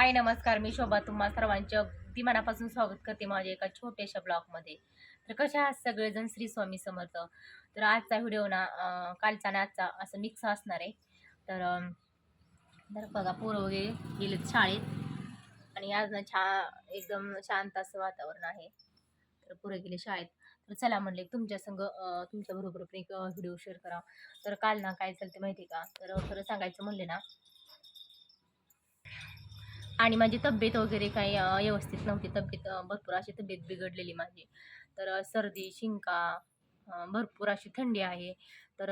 हाय नमस्कार. मी शोभा. तुम्हा सर्वांचे अगदी मनापासून स्वागत करते माझ्या एका छोट्याशा ब्लॉगमध्ये. तर कशा आहात सगळेजण? श्री स्वामी समर्थ. तर आजचा व्हिडिओ ना कालचा आणि आजचा असं मिक्स असणार आहे. तर तर बघा पोरं वगैरे गेलेत शाळेत. आणि आज ना छा एकदम शांत असं वातावरण आहे. तर पोरं गेले शाळेत. तर चला म्हणले तुमच्या संग तुमच्या बरोबर पण एक व्हिडिओ शेअर करा तर काल ना काय चालते माहिती आहे का? तर खरं सांगायचं म्हणले ना आणि माझी तब्येत वगैरे काही व्यवस्थित नव्हती. तब्येत भरपूर अशी तब्येत बिघडलेली माझी. तर सर्दी शिंका भरपूर अशी थंडी आहे. तर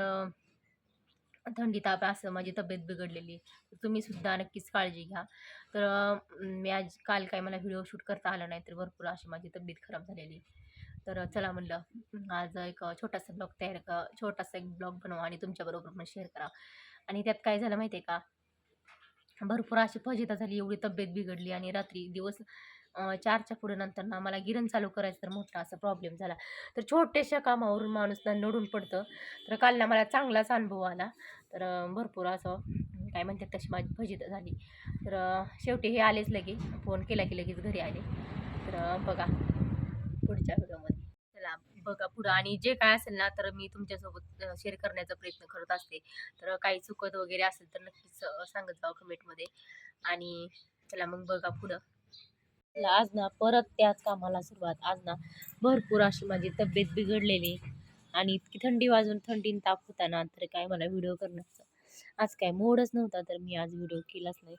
थंडी ताप असं माझी तब्येत बिघडलेली. तुम्ही सुद्धा नक्कीच काळजी घ्या. तर मी आज काल काय मला व्हिडिओ शूट करता आला नाही तर भरपूर अशी माझी तब्येत खराब झालेली. तर चला म्हणलं आज एक छोटासा ब्लॉग तयार क छोटासा एक ब्लॉग बनवा आणि तुमच्याबरोबर पण शेअर करा. आणि त्यात काय झालं माहिती आहे का? भरपूर अशी फजिता झाली एवढी तब्येत बिघडली आणि रात्री दिवस चारच्या पुढे नंतर ना मला गिरण चालू करायचं तर मोठा असा प्रॉब्लेम झाला. तर छोट्याशा कामावरून माणूस ना नडून पडतं. तर काल ना मला चांगलाच अनुभव आला. तर भरपूर असं काय म्हणतात तशी माझी फजिता झाली. तर शेवटी हे आलेच लगे फोन केला की लगेच घरी आले. तर बघा पुढच्या व्हिडिओमध्ये. बघा पुढं. आणि जे काय असेल ना तर मी तुमच्यासोबत शेअर करण्याचा प्रयत्न करत असते. तर काही चुकत वगैरे असेल तर नक्कीच सांगत जाऊ कमेंटमध्ये आणि चला मग बघा पुढं. चला, आज ना परत त्याच कामाला सुरुवात. आज ना भरपूर अशी माझी तब्येत बिघडलेली. आणि इतकी थंडी वाजून थंडीन ताप होता ना तर काय मला व्हिडिओ करण्याचा आज काय मोडच नव्हता तर मी आज व्हिडिओ केलाच नाही.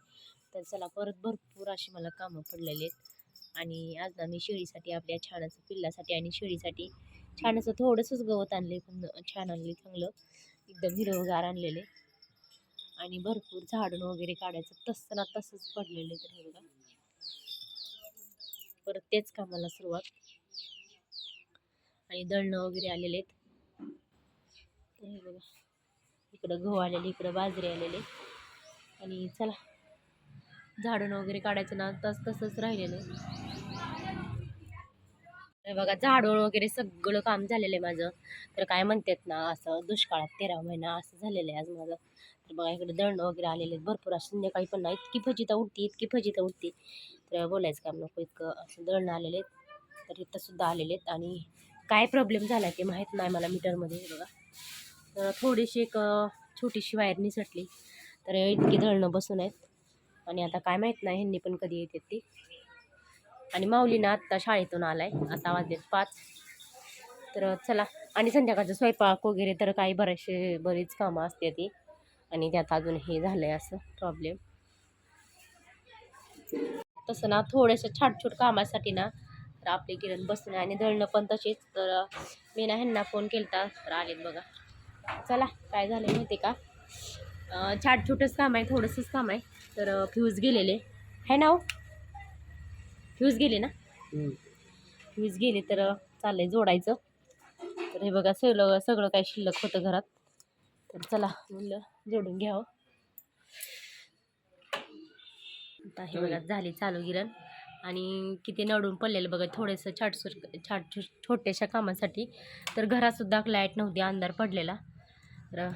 तर चला परत भरपूर अशी मला कामं पडलेली आहेत. आणि आज ना मी शेळीसाठी आपल्या छान असं पिल्लासाठी आणि शेळीसाठी छान असं थोडंसंच गवत आणले पण छान आणले चांगलं. एकदम हिरवगार आणलेले आणि भरपूर झाडून वगैरे काढायचं. तसं ना तसंच पडलेले तर हे बघा परत तेच कामाला सुरुवात. आणि दळणं वगैरे आलेले आहेत. तर हे बघा. इकडं गहू आलेले इकडं बाजरी आलेले आणि चला. झाडून वगैरे काढायचं ना तस तसंच राहिलेलं तर बघा झाडून वगैरे सगळं काम झालेलं आहे माझं. तर काय म्हणतात ना असं दुष्काळात तेरा महिना असं झालेलं आहे आज माझं. तर बघा इकडे दळणं वगैरे आलेले आहेत. भरपूर असं संध्याकाळी पण ना इतकी फजिता उठती इतकी फजिता उठती तर बोलायचं काम नको इतकं असं दळणं आलेले आहेत. तर इथंसुद्धा आलेले आहेत. आणि काय प्रॉब्लेम झाला आहे ते माहीत नाही मला मीटरमध्ये हे बघा. तर थोडीशी एक छोटीशी वायर निसटली. तर इतकी दळणं बसून आहेत. आणि आता काय माहीत नाही ह्यांनी पण कधी येते ती. आणि माऊलीनं आत्ता शाळेतून आलाय. आता वाजलेत पाच. तर चला. आणि संध्याकाळचा स्वयंपाक वगैरे तर काही बरेचसे बरीच कामं असते ती. आणि त्यात अजून हे झालं आहे असं प्रॉब्लेम तसं ना थोडंसं छाटछूट कामासाठी ना तर आपले किरण बसणे आणि दळणं पण तसेच तर मी ना ह्यांना फोन केला तर आलेत बघा. चला काय झालं माहिती का? छाटछूटच काम आहे थोडंसंच काम आहे. तर फ्यूज गेलेले. है ना हो? फ्यूज गेले ना? फ्यूज गेले तर चाललंय जोडायचं. तर हे बघा सगळं सगळं काय शिल्लक होतं घरात. तर चला म्हणलं जोडून घ्यावं. आता हे बघा झाली चालू गिरण. आणि किती नडून पडलेलं बघा थोडंसं छाटसूट छाट छोट्याशा कामासाठी. तर घरातसुद्धा लाइट नव्हती अंधार पडलेला. तर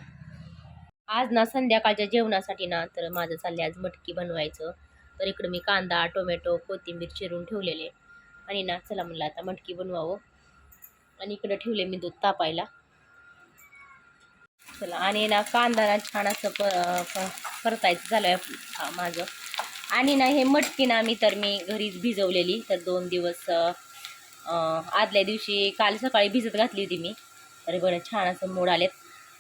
आज ना संध्याकाळच्या जेवणासाठी ना तर माझं चाललंय आज मटकी बनवायचं. तर इकडं मी कांदा टोमॅटो कोथिंबीर चिरून ठेवलेले. आणि ना चला म्हणलं आता मटकी बनवावं. आणि इकडं ठेवले मी दूध तापायला. चला आणि ना कांदा ना छान असं प परतायचं झालं आहे माझं. आणि ना हे मटकी ना मी तर मी घरीच भिजवलेली. तर दोन दिवस आदल्या दिवशी काल सकाळी भिजत घातली होती मी. तर बरं छान असं मोड आलेत.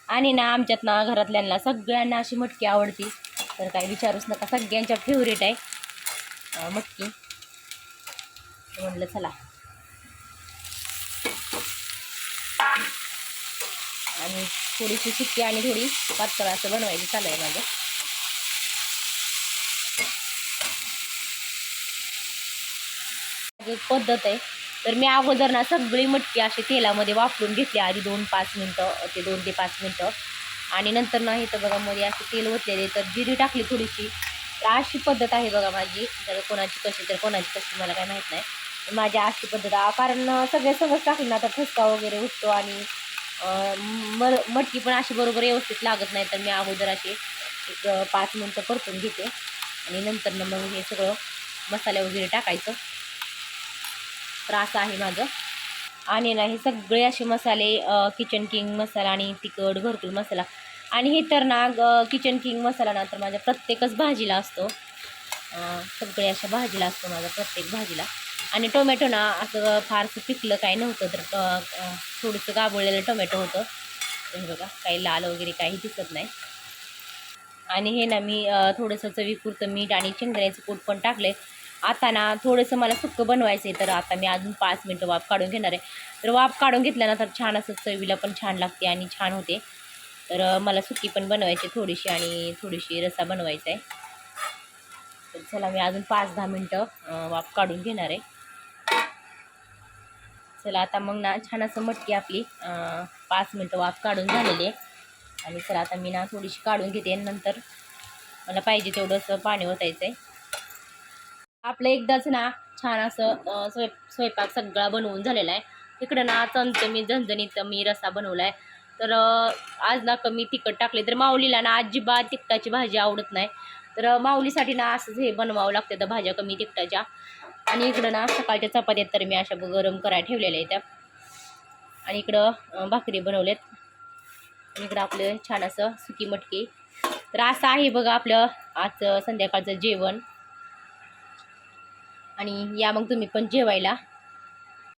आणि ना आमच्यात ना घरातल्यांना सगळ्यांना अशी मटकी आवडती. तर काही विचारूच नका सगळ्यांच्या फेवरेट आहे. मटकी. म्हणलं चला. आणि थोडीशी सुकी आणि थोडी पातळ असं बनवायचं चालू आहे माझं. एक पद्धत आहे. तर मी अगोदर ना सगळी मटकी अशी तेलामध्ये वापरून घेतली आधी दोन पाच मिनटं ते दोन ते पाच मिनटं. आणि नंतर ना तर बघा मध्ये असे तेल ओतलेले तर जिरी टाकली थोडीशी. तर अशी पद्धत आहे बघा माझी. जर कोणाची कशी तर कोणाची कशी मला काय माहीत नाही. माझी अशी पद्धत आहे. कारण सगळे सगळंच टाकलं ना तर ठसका वगैरे उठतो आणि मर मटकी पण अशी बरोबर व्यवस्थित लागत नाही. तर मी अगोदर अशी एक पाच मिनटं परतून घेते. आणि नंतर मग हे सगळं मसाले वगैरे टाकायचं. तर असं आहे माझं. आणि ना हे सगळे असे मसाले किचन किंग मसाला आणि तिखट घरकुल मसाला. आणि हे तर ना किचन किंग मसाला ना तर माझ्या प्रत्येकच भाजीला असतो. सगळे अशा भाजीला असतो माझा प्रत्येक भाजीला. आणि टोमॅटो ना असं फारसं पिकलं काही नव्हतं तर थोडंसं गाबळलेलं टोमॅटो होतं. हे बघा काही लाल वगैरे काही दिसत नाही. आणि हे ना मी थोडंसं चवीपुरतं मीठ आणि शेंगदाण्याचं कूट पण टाकले आता ना थोडंसं मला सुक्कं बनवायचं आहे तर आता मी अजून पाच मिनटं वाफ काढून घेणार आहे. तर वाफ काढून घेतल्यानंतर छान असं चवीला पण छान लागते आणि छान होते. तर मला सुकी पण बनवायची थोडीशी आणि थोडीशी रसा बनवायचा आहे. तर चला मी अजून पाच दहा मिनटं वाफ काढून घेणार आहे. चला आता मग ना छान असं मटकी आपली पाच मिनटं वाफ काढून झालेली आहे. आणि चला आता मी ना थोडीशी काढून घेते नंतर मला पाहिजे तेवढंसं पाणी ओतायचं आहे आपलं एकदाच ना छान असं स्वयं स्वयंपाक सगळा बनवून झालेला आहे. इकडं ना चमचमी झणझणीत मी रसा बनवला आहे तर आज ना कमी तिखट टाकले तर माऊलीला ना अजिबात तिखटाची भाजी आवडत नाही. तर माऊलीसाठी ना असंच हे बनवावं लागतं तर भाज्या कमी तिखटाच्या. आणि इकडं ना सकाळच्या चपात्यात तर मी अशा गरम करायला ठेवलेल्या आहेत त्या. आणि इकडं भाकरी बनवल्यात. आणि इकडं आपलं छान असं सुकी मटकी. तर असं आहे बघा आपलं आजचं संध्याकाळचं जेवण. आणि या मग तुम्ही पण जेवायला.